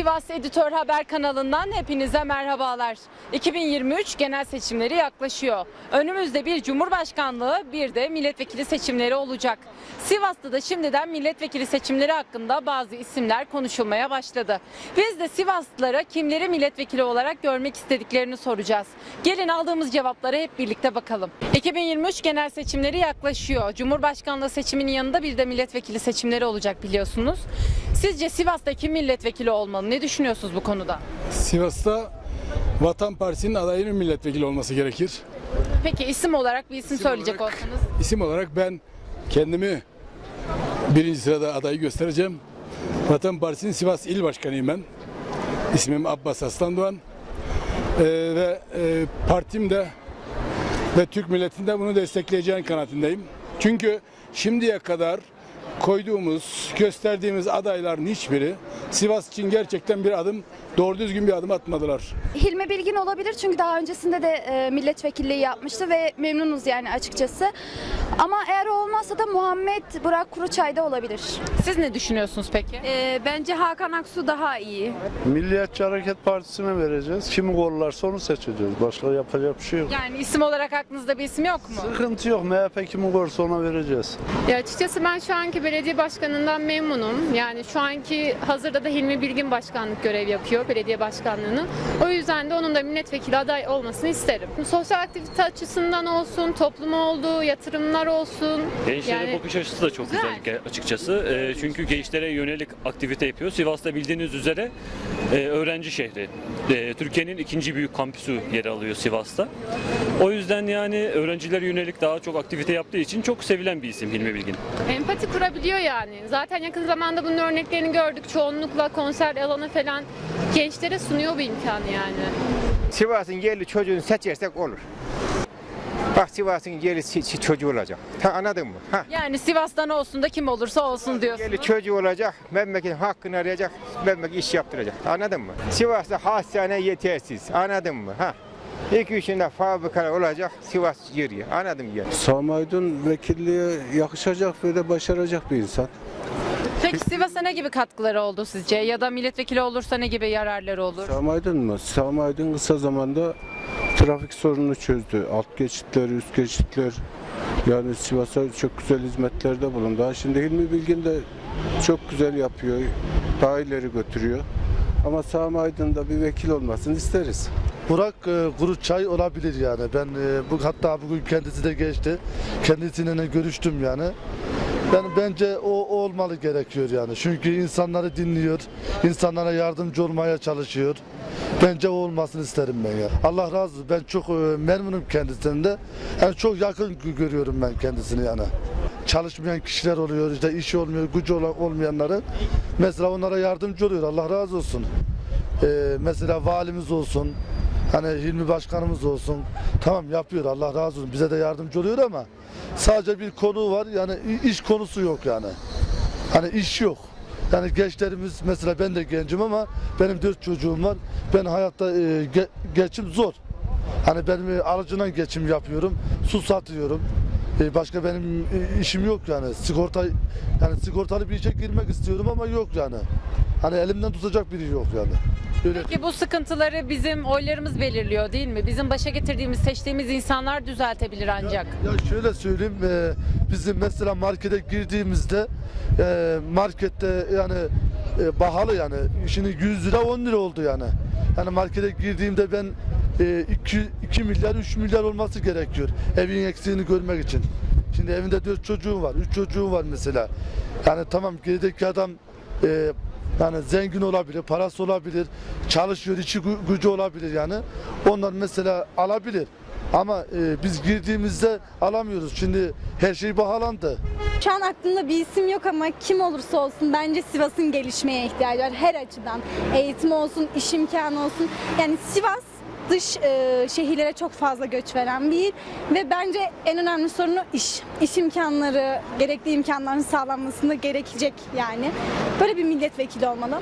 Sivas Editör Haber kanalından hepinize merhabalar. 2023 genel seçimleri yaklaşıyor. Önümüzde bir cumhurbaşkanlığı bir de milletvekili seçimleri olacak. Sivas'ta da şimdiden milletvekili seçimleri hakkında bazı isimler konuşulmaya başladı. Biz de Sivaslılara kimleri milletvekili olarak görmek istediklerini soracağız. Gelin aldığımız cevaplara hep birlikte bakalım. 2023 genel seçimleri yaklaşıyor. Cumhurbaşkanlığı seçiminin yanında bir de milletvekili seçimleri olacak biliyorsunuz. Sizce Sivas'ta kim milletvekili olmalı? Ne düşünüyorsunuz bu konuda? Sivas'ta Vatan Partisi'nin adayının milletvekili olması gerekir. Peki isim olarak bir isim, söyleyecek olarak- olsanız. İsim olarak ben kendimi birinci sırada adayı göstereceğim. Vatan Partisi'nin Sivas İl Başkanıyım ben. İsmim Abbas Aslandoğan. Ee, ve e, partim de ve Türk milletinde bunu destekleyeceğin kanaatindeyim. Çünkü şimdiye kadar koyduğumuz, gösterdiğimiz adayların hiçbiri Sivas için gerçekten bir adım, doğru düzgün bir adım atmadılar. Hilmi Bilgin olabilir çünkü daha öncesinde de e, milletvekilliği yapmıştı ve memnunuz yani açıkçası. Ama eğer olmazsa da Muhammed Burak Kuruçay da olabilir. Siz ne düşünüyorsunuz peki? Ee, bence Hakan Aksu daha iyi. Milliyetçi Hareket Partisi'ne vereceğiz. Kimi kollarsa onu seçeceğiz. Başka yapacak bir şey yok. Yani isim olarak aklınızda bir isim yok mu? Sıkıntı yok. MHP kimi korsa ona vereceğiz. Ya açıkçası ben şu anki belediye başkanından memnunum. Yani şu anki hazırda da Hilmi Bilgin başkanlık görev yapıyor belediye başkanlığını. O yüzden de onun da milletvekili aday olmasını isterim. Sosyal aktivite açısından olsun, topluma olduğu yatırımlar olsun. Gençlere Yani- bakış açısı da çok Güzel. güzel, açıkçası. Ee, çünkü gençlere yönelik aktivite yapıyor. Sivas'ta bildiğiniz üzere e, öğrenci şehri. E, Türkiye'nin ikinci büyük kampüsü yer alıyor Sivas'ta. O yüzden yani öğrencilere yönelik daha çok aktivite yaptığı için çok sevilen bir isim Hilmi Bilgin. Empati kurabiliyor yani. Zaten yakın zamanda bunun örneklerini gördük. Çoğunlukla konser alanı falan gençlere sunuyor bu imkanı yani. Sivas'ın yerli çocuğunu seçersek olur. Bak Sivas'ın yerli si- si- çocuğu olacak. Ha, anladın mı? Ha. Yani Sivas'tan olsun da kim olursa olsun diyorsunuz. Yerli çocuğu olacak, memleketin hakkını arayacak, memleket iş yaptıracak. Anladın mı? Sivas'ta hastane yetersiz. Anladın mı? Ha. İki üçünde fabrikalar olacak, Sivas yeri. Anladın mı? Yani? Sami Aydın vekilliğe yakışacak ve de başaracak bir insan. Peki Sivas'a ne gibi katkıları oldu sizce? Ya da milletvekili olursa ne gibi yararları olur? Sami Aydın mı? Sami Aydın kısa zamanda trafik sorununu çözdü. Alt geçitler, üst geçitler. Yani Sivas'a çok güzel hizmetlerde bulundu. Ha, Şimdi Hilmi Bilgin de çok güzel yapıyor. Daha ileri götürüyor. Ama Sami Aydın da bir vekil olmasını isteriz. Burak e, Kuruçay olabilir yani. Ben e, bu hatta bugün kendisi de geçti. Kendisiyle görüştüm yani. Yani bence o, o olmalı gerekiyor yani. Çünkü insanları dinliyor, insanlara yardımcı olmaya çalışıyor. Bence o olmasını isterim ben ya. Allah razı olsun. Ben çok e, memnunum kendisinden. Yani çok yakın gö- görüyorum ben kendisini yani. Çalışmayan kişiler oluyor, işte işi olmuyor, gücü olmayanları. Mesela onlara yardımcı oluyor. Allah razı olsun. Ee, mesela valimiz olsun, hani Hilmi Başkanımız olsun. Tamam yapıyor Allah razı olsun. Bize de yardımcı oluyor ama sadece bir konu var. Yani iş konusu yok yani. Hani iş yok. Yani gençlerimiz mesela ben de gencim ama benim dört çocuğum var. Ben hayatta e, ge- geçim zor. Hani benim e, aracından geçim yapıyorum. Su satıyorum. E, başka benim e, işim yok yani. Sigorta yani sigortalı bir işe girmek istiyorum ama yok yani. Hani elimden tutacak biri yok yani. Peki bu sıkıntıları bizim oylarımız belirliyor değil mi? Bizim başa getirdiğimiz, seçtiğimiz insanlar düzeltebilir ancak. Ya şöyle söyleyeyim, e, bizim mesela markete girdiğimizde e, markette yani e, pahalı yani. Şimdi 100 lira 10 lira oldu yani. Yani markete girdiğimde ben 2, 2 milyar 3 milyar olması gerekiyor evin eksiğini görmek için. Şimdi evinde 4 çocuğum var, 3 çocuğum var mesela. Yani tamam gerideki adam e, yani zengin olabilir, parası olabilir, çalışıyor, içi gü- gücü olabilir yani. Onlar mesela alabilir. Ama e, biz girdiğimizde alamıyoruz. Şimdi her şey pahalandı. Şu an aklımda bir isim yok ama kim olursa olsun bence Sivas'ın gelişmeye ihtiyacı var her açıdan. Eğitim olsun, iş imkanı olsun. Yani Sivas dış e, şehirlere çok fazla göç veren bir il ve bence en önemli sorunu iş. İş imkanları, gerekli imkanların sağlanmasında gerekecek yani. Böyle bir milletvekili olmalı.